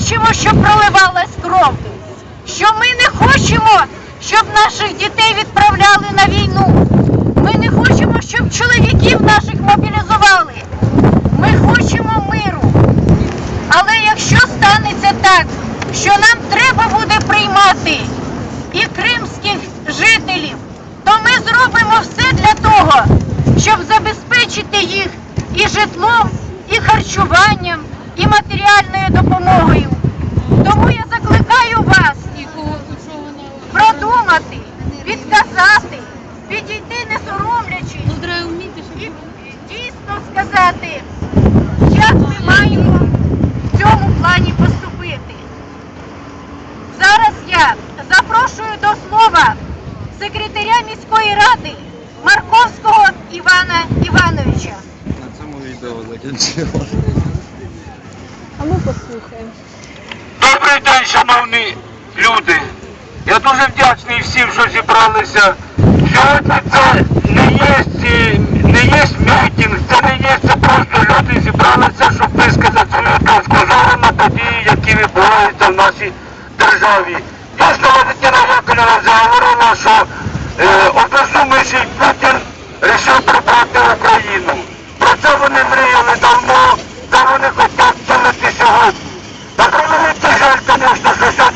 хочемо, щоб проливалась кров, що ми не хочемо, щоб наших дітей відправляли на війну. Ми не хочемо, щоб чоловіків наших мобілізували. Ми хочемо миру. Але якщо станеться так, що нам треба буде приймати і кримських жителів, то ми зробимо все для того, щоб забезпечити їх і житлом, і харчуванням, і матеріальною допомогою. Тому я закликаю вас продумати, відказати, підійти не соромлячись і дійсно сказати, як ми маємо в цьому плані поступити. Зараз я запрошую до слова секретаря міської ради Марковського Івана Івановича. На цьому відео закінчилось. А ми послухаємо. Добрий день, шановні люди. Я дуже вдячний всім, що зібралися. Сьогодні це не є, не є мітинг, це не є, це просто люди зібралися, щоб висказати свою точку зору на події, які відбуваються в нашій державі. Дійсно, Валентина Яковлевна вже говорила, що е, обезумиший Путін вирішив прибрати Україну. Про це вони мріяли давно, це вони хочуть втілити сьогодні. На превеликий жаль, конечно, що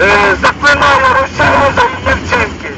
Е, заклинала Русь.